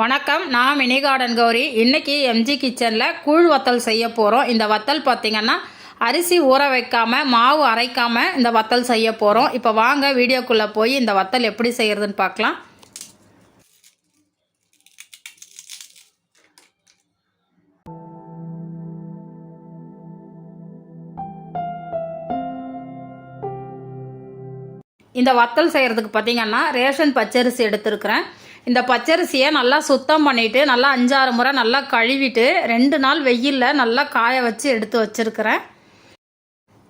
வணக்கம் நான் mini garden Gowri. இன்னைக்கு எம்ஜி கிச்சனில் கூழ் வத்தல் செய்ய போகிறோம் இந்த வத்தல் பார்த்திங்கன்னா அரிசி ஊற வைக்காமல் மாவு அரைக்காமல் இந்த வத்தல் செய்ய போகிறோம் இப்போ வாங்க வீடியோக்குள்ளே போய் இந்த வத்தல் எப்படி செய்கிறதுன்னு பார்க்கலாம் இந்த வத்தல் செய்கிறதுக்கு பார்த்தீங்கன்னா ரேஷன் பச்சரிசி எடுத்திருக்கிறேன். இந்த பச்சரிசியை நல்லா சுத்தம் பண்ணிவிட்டு நல்லா அஞ்சாறு முறை நல்லா கழுவிட்டு ரெண்டு நாள் வெயிலில் நல்லா காய வச்சு எடுத்து வச்சுருக்கிறேன்.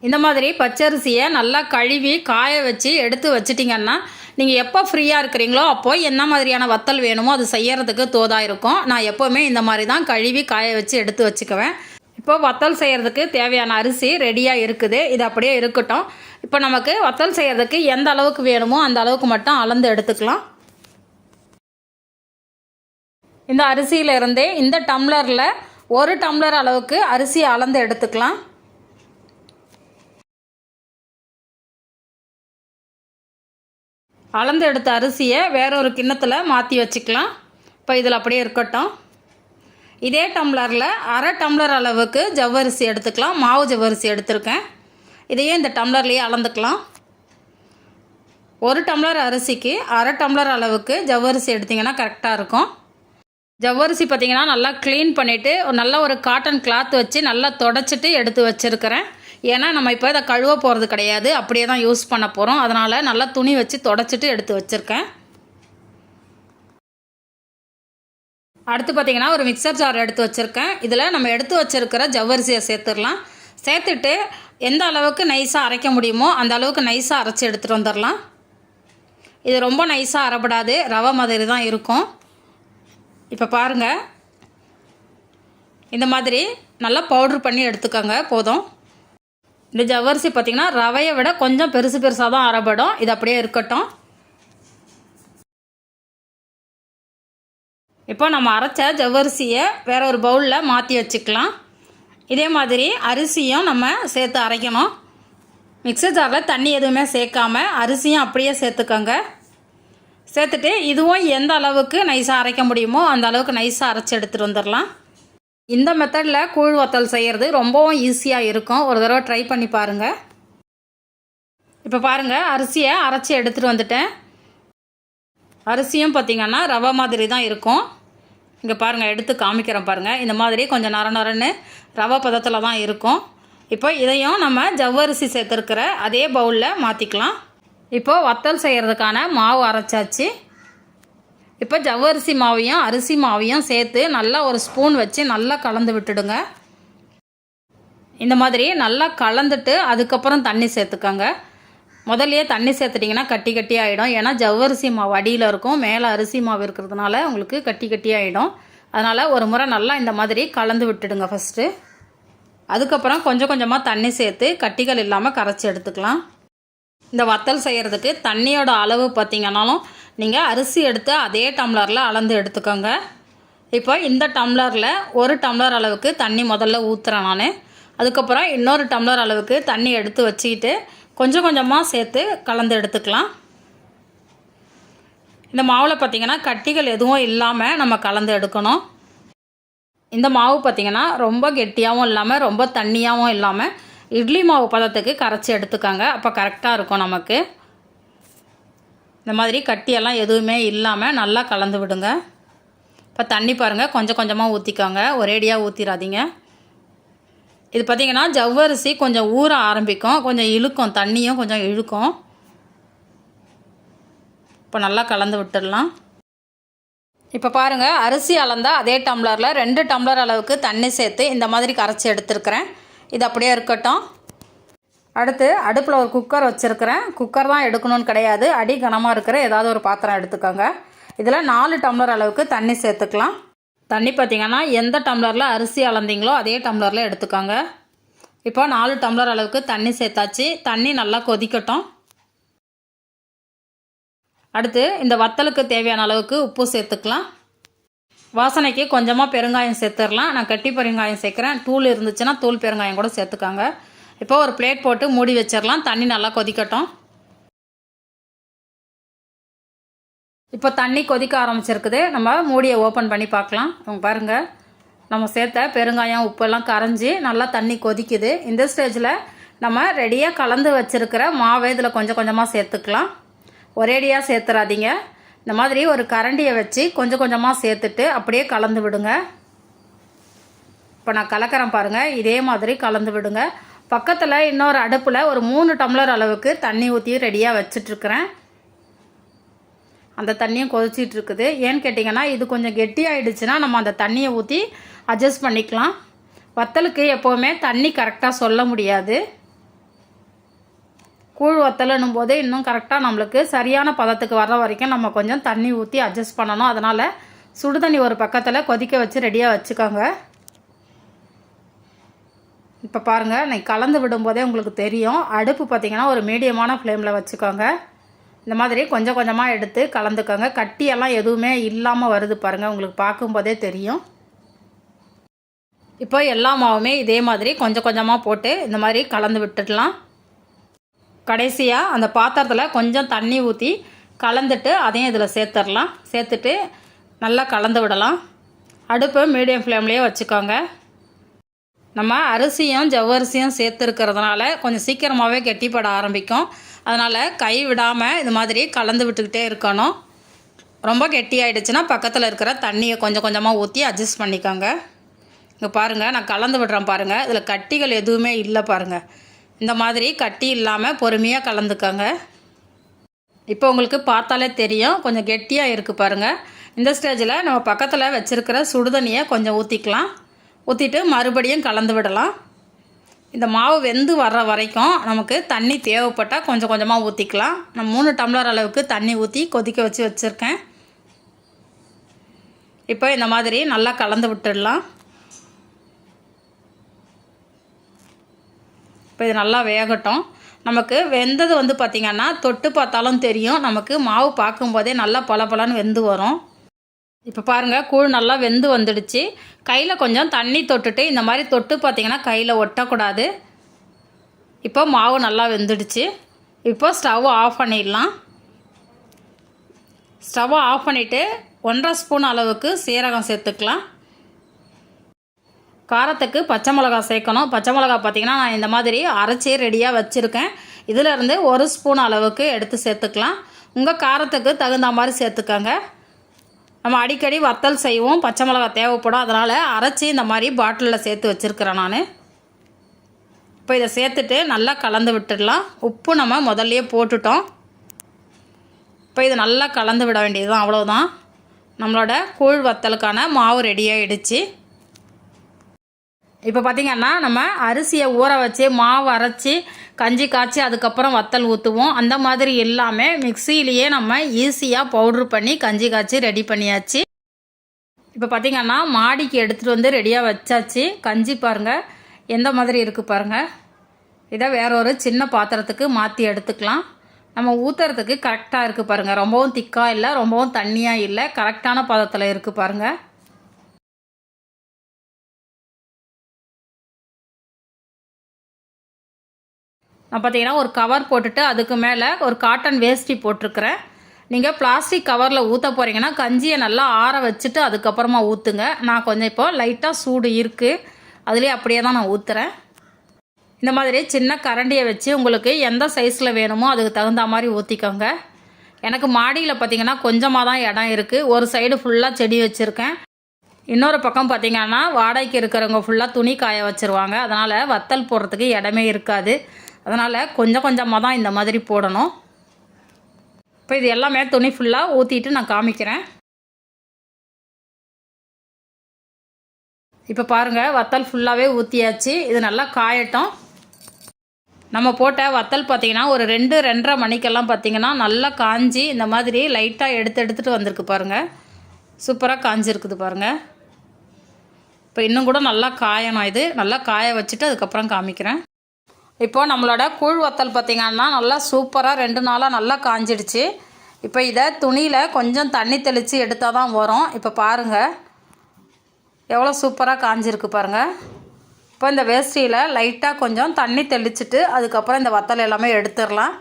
இந்த மாதிரி பச்சரிசியை நல்லா கழுவி காய வச்சு எடுத்து வச்சிட்டிங்கன்னா நீங்கள் எப்போ ஃப்ரீயாக இருக்கிறீங்களோ அப்போ என்ன மாதிரியான வத்தல் வேணுமோ அது செய்யறதுக்கு தோதாக இருக்கும். நான் எப்போவுமே இந்த மாதிரி தான் கழுவி காய வச்சு எடுத்து வச்சுக்குவேன். இப்போ வத்தல் செய்கிறதுக்கு தேவையான அரிசி ரெடியாக இருக்குது. இது அப்படியே இருக்கட்டும். இப்போ நமக்கு வத்தல் செய்கிறதுக்கு எந்த அளவுக்கு வேணுமோ அந்த அளவுக்கு மட்டும் அளந்து எடுத்துக்கலாம். இந்த அரிசியிலிருந்தே இந்த டம்ளரில் ஒரு டம்ளர் அளவுக்கு அரிசி அளந்து எடுத்துக்கலாம். அளந்து எடுத்த அரிசியை வேற ஒரு கிண்ணத்தில் மாற்றி வச்சுக்கலாம். இப்போ இதில் அப்படியே இருக்கட்டும். இதே டம்ளரில் அரை டம்ளர் அளவுக்கு ஜவ்வரிசி எடுத்துக்கலாம். மாவு ஜவ்வரிசி எடுத்திருக்கேன். இதையே இந்த டம்ளர்லேயே அளந்துக்கலாம். ஒரு டம்ளர் அரிசிக்கு அரை டம்ளர் அளவுக்கு ஜவ்வரிசி எடுத்திங்கன்னா கரெக்டாக இருக்கும். ஜவ்வரிசி பார்த்திங்கன்னா நல்லா க்ளீன் பண்ணிவிட்டு நல்ல ஒரு காட்டன் கிளாத் வச்சு நல்லா தொடச்சிட்டு எடுத்து வச்சுருக்கிறேன். ஏன்னா நம்ம இப்போ இதை கழுவ போகிறது கிடையாது. அப்படியே தான் யூஸ் பண்ண போகிறோம் அதனால் நல்லா துணி வச்சு தொடச்சிட்டு எடுத்து வச்சுருக்கேன். அடுத்து பார்த்திங்கன்னா ஒரு மிக்சர் ஜார் எடுத்து வச்சுருக்கேன். இதில் நம்ம எடுத்து வச்சுருக்கிற ஜவ்வரிசியை சேர்த்துடலாம். சேர்த்துட்டு எந்த அளவுக்கு நைஸாக அரைக்க முடியுமோ அந்த அளவுக்கு நைஸாக அரைச்சி எடுத்துகிட்டு வந்துடலாம். இது ரொம்ப நைஸாக அரைப்படாது. ரவை மாதிரி தான் இருக்கும். இப்போ பாருங்கள் இந்த மாதிரி நல்லா பவுட்ரு பண்ணி எடுத்துக்கோங்க போதும். இந்த ஜவ்வரிசி பார்த்திங்கன்னா ரவையை விட கொஞ்சம் பெருசு பெருசாக தான் அரைப்படும் இது அப்படியே இருக்கட்டும். இப்போ நம்ம அரைச்ச ஜவ்வரிசியை வேற ஒரு பவுலில் மாற்றி வச்சுக்கலாம். இதே மாதிரி அரிசியும் நம்ம சேர்த்து அரைக்கணும். மிக்சர் ஜாரில் தண்ணி எதுவுமே சேர்க்காம அரிசியும் அப்படியே சேர்த்துக்கோங்க. சேர்த்துட்டு இதுவும் எந்த அளவுக்கு நைஸாக அரைக்க முடியுமோ அந்த அளவுக்கு நைஸாக அரைச்சி எடுத்துகிட்டு வந்துடலாம். இந்த மெத்தடில் கூழ் வத்தல் செய்கிறது ரொம்பவும் ஈஸியாக இருக்கும். ஒரு தடவை ட்ரை பண்ணி பாருங்கள் இப்போ பாருங்கள் அரிசியை அரைச்சி எடுத்துகிட்டு வந்துட்டேன். அரிசியும் பார்த்திங்கன்னா ரவை மாதிரி தான் இருக்கும். இங்கே பாருங்கள் எடுத்து காமிக்கிறேன் பாருங்கள் இந்த மாதிரி கொஞ்சம் நர நரன்னு ரவை பதத்தில் தான் இருக்கும். இப்போ இதையும் நம்ம ஜவ்வரிசி சேர்த்துருக்கிற அதே பவுலில் மாற்றிக்கலாம் இப்போது வத்தல் செய்கிறதுக்கான மாவு அரைச்சாச்சு. இப்போ ஜவ்வரிசி மாவையும் அரிசி மாவையும் சேர்த்து நல்லா ஒரு ஸ்பூன் வச்சு நல்லா கலந்து விட்டுடுங்க. இந்த மாதிரி நல்லா கலந்துட்டு அதுக்கப்புறம் தண்ணி சேர்த்துக்கோங்க. முதல்லையே தண்ணி சேர்த்துட்டிங்கன்னா கட்டி கட்டி ஆகிடும் ஏன்னா ஜவ்வரிசி மாவு அடியில் இருக்கும். மேலே அரிசி மாவு இருக்கிறதுனால உங்களுக்கு கட்டி கட்டி ஆகிடும் அதனால் ஒரு முறை நல்லா இந்த மாதிரி கலந்து விட்டுடுங்க ஃபஸ்ட்டு அதுக்கப்புறம் கொஞ்சம் கொஞ்சமாக தண்ணி சேர்த்து கட்டிகள் இல்லாமல் கரைச்சி எடுத்துக்கலாம். இந்த வத்தல் செய்கிறதுக்கு தண்ணியோட அளவு பார்த்திங்கனாலும் நீங்கள் அரிசி எடுத்து அதே டம்ளரில் அளந்து எடுத்துக்கோங்க. இப்போ இந்த டம்ளரில் ஒரு டம்ளர் அளவுக்கு தண்ணி முதல்ல ஊற்றுறேன் நான். அதுக்கப்புறம் இன்னொரு டம்ளர் அளவுக்கு தண்ணி எடுத்து வச்சுக்கிட்டு கொஞ்சம் கொஞ்சமாக சேர்த்து கலந்து எடுத்துக்கலாம். இந்த மாவில் பார்த்திங்கன்னா கட்டிகள் எதுவும் இல்லாமல் நம்ம கலந்து எடுக்கணும். இந்த மாவு பார்த்திங்கன்னா ரொம்ப கெட்டியாகவும் இல்லாமல் ரொம்ப தண்ணியாகவும் இல்லாமல் இட்லி மாவு பதத்துக்கு கரைச்சி எடுத்துக்கோங்க. அப்போ கரெக்டாக இருக்கும் நமக்கு. இந்த மாதிரி கட்டியெல்லாம் எதுவுமே இல்லாமல் நல்லா கலந்து விடுங்க. இப்போ தண்ணி பாருங்கள் கொஞ்சம் கொஞ்சமாக ஊற்றிக்கோங்க ஒரேடியாக ஊற்றிடாதீங்க இது பார்த்திங்கன்னா ஜவ்வரிசி கொஞ்சம் ஊற ஆரம்பிக்கும். கொஞ்சம் இழுக்கும் தண்ணியும் கொஞ்சம் இழுக்கும். இப்போ நல்லா கலந்து விட்டுடலாம். இப்போ பாருங்கள் அரிசி அளந்தால் அதே டம்ளரில் ரெண்டு டம்ளர் அளவுக்கு தண்ணி சேர்த்து இந்த மாதிரி கரைச்சி எடுத்துருக்கிறேன். இது அப்படியே இருக்கட்டும். அடுத்து அடுப்பில் ஒரு குக்கர் வச்சுருக்கிறேன். குக்கர் தான் எடுக்கணும்னு கிடையாது. அடி கனமாக இருக்கிற ஏதாவது ஒரு பாத்திரம் எடுத்துக்கோங்க. இதில் நாலு டம்ளர் அளவுக்கு தண்ணி சேர்த்துக்கலாம். தண்ணி பார்த்திங்கன்னா எந்த டம்ளரில் அரிசி அளந்தீங்களோ அதே டம்ளரில் எடுத்துக்கோங்க. இப்போ நாலு டம்ளர் அளவுக்கு தண்ணி சேர்த்தாச்சு. தண்ணி நல்லா கொதிக்கட்டும். அடுத்து இந்த வத்தலுக்கு தேவையான அளவுக்கு உப்பு சேர்த்துக்கலாம். வாசனைக்கு கொஞ்சமாக பெருங்காயம் சேர்த்துடலாம். நான் கட்டி பெருங்காயம் சேர்க்குறேன். தூள் இருந்துச்சுன்னா தூள் பெருங்காயம் கூட சேர்த்துக்காங்க. இப்போ ஒரு பிளேட் போட்டு மூடி வச்சிடலாம். தண்ணி நல்லா கொதிக்கட்டும். இப்போ தண்ணி கொதிக்க ஆரம்பிச்சிருக்குது. நம்ம மூடியை ஓப்பன் பண்ணி பார்க்கலாம். அவங்க பாருங்கள் நம்ம சேர்த்த பெருங்காயம் உப்பெல்லாம் கரைஞ்சி நல்லா தண்ணி கொதிக்குது. இந்த ஸ்டேஜில் நம்ம ரெடியாக கலந்து வச்சுருக்கிற மாவை இதில் கொஞ்சம் கொஞ்சமாக சேர்த்துக்கலாம். ஒரேடியாக சேர்த்துறாதீங்க. இந்த மாதிரி ஒரு கரண்டியை வச்சு கொஞ்சம் கொஞ்சமாக சேர்த்துட்டு அப்படியே கலந்து விடுங்க. இப்போ நான் கலக்கிறேன் பாருங்கள் இதே மாதிரி கலந்து விடுங்க. பக்கத்தில் இன்னொரு அடுப்பில் ஒரு மூணு டம்ளர் அளவுக்கு தண்ணி ஊற்றி ரெடியாக வச்சிட்ருக்கிறேன் அந்த தண்ணியும் கொதிச்சிட்டு இருக்குது ஏன்னு கேட்டிங்கன்னா இது கொஞ்சம் கெட்டியாயிடுச்சுன்னா நம்ம அந்த தண்ணியை ஊற்றி அட்ஜஸ்ட் பண்ணிக்கலாம். வத்தலுக்கு எப்போவுமே தண்ணி கரெக்டாக சொல்ல முடியாது. கூழ் வத்தலன்னும் போதே இன்னும் கரெக்டாக நம்மளுக்கு சரியான பதத்துக்கு வர்ற வரைக்கும் நம்ம கொஞ்சம் தண்ணி ஊற்றி அட்ஜஸ்ட் பண்ணணும். அதனால் சுடுதண்ணி ஒரு பக்கத்தில் கொதிக்க வச்சு ரெடியாக வச்சுக்கோங்க. இப்போ பாருங்கள் நான் கலந்து விடும்போதே உங்களுக்கு தெரியும். அடுப்பு பார்த்திங்கன்னா ஒரு மீடியமான ஃப்ளேமில் வச்சுக்கோங்க. இந்த மாதிரி கொஞ்சம் கொஞ்சமாக எடுத்து கலந்துக்கோங்க. கட்டியெல்லாம் எதுவுமே இல்லாமல் வருது பாருங்கள் உங்களுக்கு பார்க்கும்போதே தெரியும். இப்போ எல்லா மாவுமே இதே மாதிரி கொஞ்சம் கொஞ்சமாக போட்டு இந்த மாதிரி கலந்து விட்டுடலாம். கடைசியாக அந்த பாத்திரத்தில் கொஞ்சம் தண்ணி ஊற்றி கலந்துட்டு அதையும் இதில் சேர்த்துடலாம். சேர்த்துட்டு நல்லா கலந்து விடலாம். அடுப்பை மீடியம் ஃப்ளேம்லேயே வச்சுக்கோங்க. நம்ம அரிசியும் ஜவ்வரிசியும் சேர்த்துருக்கிறதுனால கொஞ்சம் சீக்கிரமாகவே கெட்டிப்பட ஆரம்பிக்கும். அதனால் கை விடாமல் இது மாதிரி கலந்து விட்டுக்கிட்டே இருக்கணும். ரொம்ப கெட்டியாயிடுச்சுன்னா பக்கத்தில் இருக்கிற தண்ணியை கொஞ்சம் கொஞ்சமாக ஊற்றி அட்ஜஸ்ட் பண்ணிக்கோங்க. இங்கே பாருங்கள் நான் கலந்து விடுறேன் பாருங்கள் இதில் கட்டிகள் எதுவுமே இல்லை பாருங்கள் இந்த மாதிரி கட்டி இல்லாமல் பொறுமையாக கலந்துக்கோங்க. இப்போ உங்களுக்கு பார்த்தாலே தெரியும். கொஞ்சம் கெட்டியாக இருக்குது பாருங்கள் இந்த ஸ்டேஜில் நம்ம பக்கத்தில் வச்சுருக்கிற சுடுதண்ணியை கொஞ்சம் ஊற்றிக்கலாம் ஊற்றிட்டு மறுபடியும் கலந்து விடலாம். இந்த மாவு வெந்து வர்ற வரைக்கும் நமக்கு தண்ணி தேவைப்பட்டால் கொஞ்சம் கொஞ்சமாக ஊற்றிக்கலாம் நான் மூணு டம்ளர் அளவுக்கு தண்ணி ஊற்றி கொதிக்க வச்சு வச்சுருக்கேன். இப்போ இந்த மாதிரி நல்லா கலந்து விட்டுடலாம். இப்போ இது நல்லா வேகட்டும். நமக்கு வெந்தது வந்து பார்த்திங்கன்னா தொட்டு பார்த்தாலும் தெரியும். நமக்கு மாவு பார்க்கும்போதே நல்லா பளபளன்னு வெந்து வரும். இப்போ பாருங்கள் கூழ் நல்லா வெந்து வந்துடுச்சு. கையில் கொஞ்சம் தண்ணி தொட்டுட்டு இந்த மாதிரி தொட்டு பார்த்திங்கன்னா கையில் ஒட்டக்கூடாது. இப்போ மாவு நல்லா வெந்துடுச்சு. இப்போ ஸ்டவ் ஆஃப் பண்ணிடலாம். ஸ்டவ்வை ஆஃப் பண்ணிவிட்டு ஒன்றரை ஸ்பூன் அளவுக்கு சீரகம் சேர்த்துக்கலாம். காரத்துக்கு பச்சை மிளகா சேர்க்கணும். பச்சை மிளகா பார்த்திங்கன்னா நான் இந்த மாதிரி அரைச்சி ரெடியாக வச்சுருக்கேன். இதிலேருந்து ஒரு ஸ்பூன் அளவுக்கு எடுத்து சேர்த்துக்கலாம். உங்கள் காரத்துக்கு தகுந்த மாதிரி சேர்த்துக்கோங்க. நம்ம அடிக்கடி வத்தல் செய்வோம். பச்சை மிளகா தேவைப்படும். அதனால் அரைச்சி இந்த மாதிரி பாட்டிலில் சேர்த்து வச்சுருக்கிறேன் நான். இப்போ இதை சேர்த்துட்டு நல்லா கலந்து விட்டுடலாம். உப்பு நம்ம முதல்லையே போட்டுட்டோம். இப்போ இதை நல்லா கலந்து விட வேண்டியது தான் அவ்வளோதான் நம்மளோட கூழ் வத்தலுக்கான மாவு ரெடி ஆகிடுச்சு இப்போ பார்த்திங்கன்னா நம்ம அரிசியை ஊற வச்சு மாவு அரைச்சி கஞ்சி காய்ச்சி அதுக்கப்புறம் வத்தல் ஊற்றுவோம் அந்த மாதிரி எல்லாமே மிக்சியிலேயே நம்ம ஈஸியாக பவுட்ரு பண்ணி கஞ்சி காய்ச்சி ரெடி பண்ணியாச்சு. இப்போ பார்த்திங்கன்னா மாடிக்கு எடுத்துகிட்டு வந்து ரெடியாக வச்சாச்சு. கஞ்சி பாருங்கள் எந்த மாதிரி இருக்குது பாருங்கள் இதை வேற ஒரு சின்ன பாத்திரத்துக்கு மாற்றி எடுத்துக்கலாம். நம்ம ஊற்றுறதுக்கு கரெக்டாக இருக்குது பாருங்கள் ரொம்பவும் திக்காக இல்லை ரொம்பவும் தண்ணியாக இல்லை கரெக்டான பதத்தில் இருக்குது பாருங்கள் நான் பார்த்தீங்கன்னா ஒரு கவர் போட்டுட்டு அதுக்கு மேலே ஒரு காட்டன் வேஷ்டி போட்டிருக்கிறேன். நீங்கள் பிளாஸ்டிக் கவரில் ஊற்ற போகிறீங்கன்னா கஞ்சியை நல்லா ஆற வச்சுட்டு அதுக்கப்புறமா ஊற்றுங்க நான் கொஞ்சம் இப்போ லைட்டாக சூடு இருக்குது அதுலேயே அப்படியே தான் நான் ஊற்றுறேன் இந்த மாதிரி சின்ன கரண்டியை வச்சு உங்களுக்கு எந்த சைஸில் வேணுமோ அதுக்கு தகுந்த மாதிரி ஊற்றிக்கோங்க எனக்கு மாடியில் பார்த்தீங்கன்னா கொஞ்சமாக தான் இடம் இருக்குது ஒரு சைடு ஃபுல்லாக செடி வச்சுருக்கேன். இன்னொரு பக்கம் பார்த்தீங்கன்னா வாடகைக்கு இருக்கிறவங்க ஃபுல்லாக துணி காய வச்சுருவாங்க. அதனால் வத்தல் போடுறதுக்கு இடமே இருக்காது. அதனால் கொஞ்சம் கொஞ்சமாக தான் இந்த மாதிரி போடணும். இப்போ இது எல்லாமே துணி ஃபுல்லாக ஊற்றிட்டு நான் காமிக்கிறேன். இப்போ பாருங்கள் வத்தல் ஃபுல்லாகவே ஊற்றியாச்சு இது நல்லா காயட்டும். நம்ம போட்ட வத்தல் பார்த்திங்கன்னா ஒரு ரெண்டு ரெண்டரை மணிக்கெல்லாம் பார்த்திங்கன்னா நல்லா காஞ்சி இந்த மாதிரி லைட்டாக எடுத்து எடுத்துகிட்டு வந்திருக்கு பாருங்கள் சூப்பராக காஞ்சிருக்குது பாருங்கள் இப்போ இன்னும் கூட நல்லா காயணும் இது. நல்லா காய வச்சுட்டு அதுக்கப்புறம் காமிக்கிறேன். இப்போ நம்மளோட கூழ் வத்தல் பார்த்திங்கன்னா நல்லா சூப்பராக ரெண்டு நாளாக நல்லா காஞ்சிடுச்சு. இப்போ இதை துணியில் கொஞ்சம் தண்ணி தெளித்து எடுத்தால் தான் வரும். இப்போ பாருங்கள் எவ்வளோ சூப்பராக காஞ்சிருக்கு பாருங்கள் இப்போ இந்த வேஷ்டியில் லைட்டாக கொஞ்சம் தண்ணி தெளிச்சிட்டு அதுக்கப்புறம் இந்த வத்தல் எல்லாமே எடுத்துடலாம்.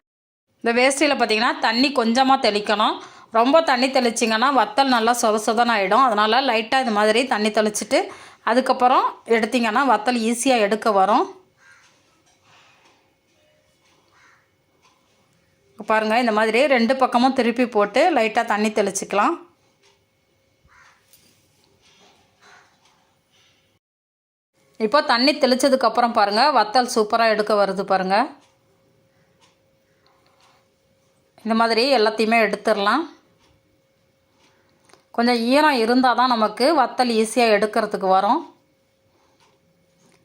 இந்த வேஷ்டியில் பார்த்திங்கன்னா தண்ணி கொஞ்சமாக தெளிக்கணும். ரொம்ப தண்ணி தெளிச்சிங்கன்னா வத்தல் நல்லா சொத சொதன் ஆகிடும் அதனால் லைட்டாக இது மாதிரி தண்ணி தெளிச்சிட்டு அதுக்கப்புறம் எடுத்திங்கன்னா வத்தல் ஈஸியாக எடுக்க வரும். பாருங்கள் இந்த மாதிரி ரெண்டு பக்கமும் திருப்பி போட்டு லைட்டாக தண்ணி தெளிச்சிக்கலாம். இப்போ தண்ணி தெளித்ததுக்கப்புறம் பாருங்கள் வத்தல் சூப்பராக எடுக்க வருது பாருங்கள் இந்த மாதிரி எல்லாத்தையுமே எடுத்துடலாம். கொஞ்சம் ஈரம் இருந்தால் தான் நமக்கு வத்தல் ஈஸியாக எடுக்கிறதுக்கு வரும்.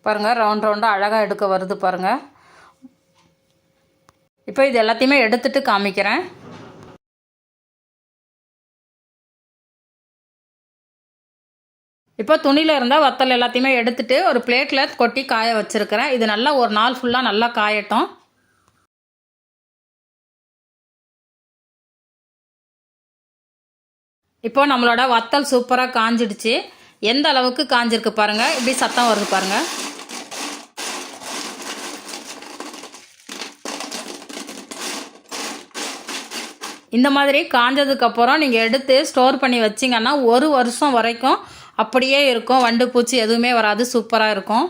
பாருங்கள் ரவுண்ட் ரவுண்டாக அழகாக எடுக்க வருது பாருங்கள் இப்போ இது எல்லாத்தையுமே எடுத்துட்டு காமிக்கிறேன். இப்போ துணியில் இருந்தால் வத்தல் எல்லாத்தையுமே எடுத்துட்டு ஒரு பிளேட்டில் கொட்டி காய வச்சுருக்கிறேன். இது நல்லா ஒரு நாள் ஃபுல்லாக நல்லா காயட்டும். இப்போ நம்மளோட வத்தல் சூப்பராக காஞ்சிடுச்சு. எந்த அளவுக்கு காஞ்சிருக்கு பாருங்கள் இப்படி சத்தம் வருது பாருங்கள் இந்த மாதிரி காஞ்சதுக்கப்புறம் நீங்கள் எடுத்து ஸ்டோர் பண்ணி வச்சிங்கன்னா ஒரு வருஷம் வரைக்கும் அப்படியே இருக்கும். வண்டு பூச்சி எதுவுமே வராது. சூப்பராக இருக்கும்.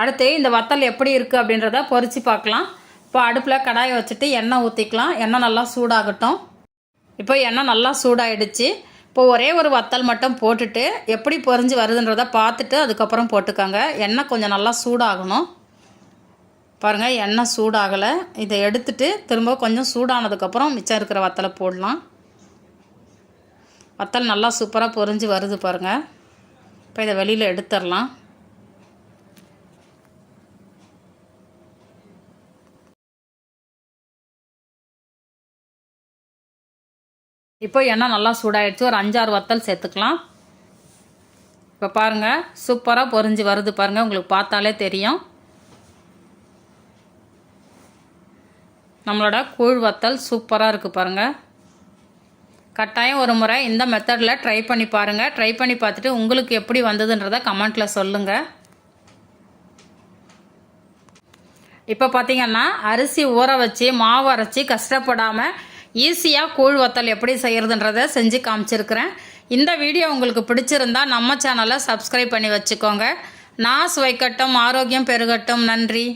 அடுத்து இந்த வத்தல் எப்படி இருக்குது அப்படின்றத பொறிச்சு பார்க்கலாம். இப்போ அடுப்பில் கடாயை வச்சுட்டு எண்ணெய் ஊற்றிக்கலாம் எண்ணெய் நல்லா சூடாகட்டும். இப்போ எண்ணெய் நல்லா சூடாயிடுச்சு. இப்போ ஒரே ஒரு வத்தல் மட்டும் போட்டுட்டு எப்படி பொரிஞ்சு வருதுன்றதை பார்த்துட்டு அதுக்கப்புறம் போட்டுக்கோங்க. எண்ணெய் கொஞ்சம் நல்லா சூடாகணும். பாருங்கள் எண்ணெய் சூடாகலை. இதை எடுத்துட்டு திரும்ப கொஞ்சம் சூடானதுக்கப்புறம் மிச்சம் இருக்கிற வத்தலை போடலாம். வத்தல் நல்லா சூப்பராக பொரிஞ்சு வருது பாருங்கள் இப்போ இதை வெளியில் எடுத்துடலாம். இப்போ எண்ணெய் நல்லா சூடாயிடுச்சு. ஒரு அஞ்சாறு வத்தல் சேர்த்துக்கலாம். இப்போ பாருங்கள் சூப்பராக பொரிஞ்சு வருது பாருங்கள் உங்களுக்கு பார்த்தாலே தெரியும். நம்மளோட கூழ் வத்தல் சூப்பராக இருக்குது பாருங்கள் கட்டாயம் ஒரு முறை இந்த மெத்தடில் ட்ரை பண்ணி பாருங்கள் ட்ரை பண்ணி பார்த்துட்டு உங்களுக்கு எப்படி வந்ததுன்றதை கமெண்ட்டில் சொல்லுங்கள் இப்போ பார்த்தீங்கன்னா அரிசி ஊற வச்சு மாவு அரைச்சி கஷ்டப்படாமல் ஈஸியாக கூழ் வத்தல் எப்படி செய்கிறதுன்றதை செஞ்சு காமிச்சிருக்கிறேன். இந்த வீடியோ உங்களுக்கு பிடிச்சிருந்தா நம்ம சேனலை சப்ஸ்கிரைப் பண்ணி வச்சுக்கோங்க. நான் சுவைக்கட்டும் ஆரோக்கியம் பெருகட்டும். நன்றி.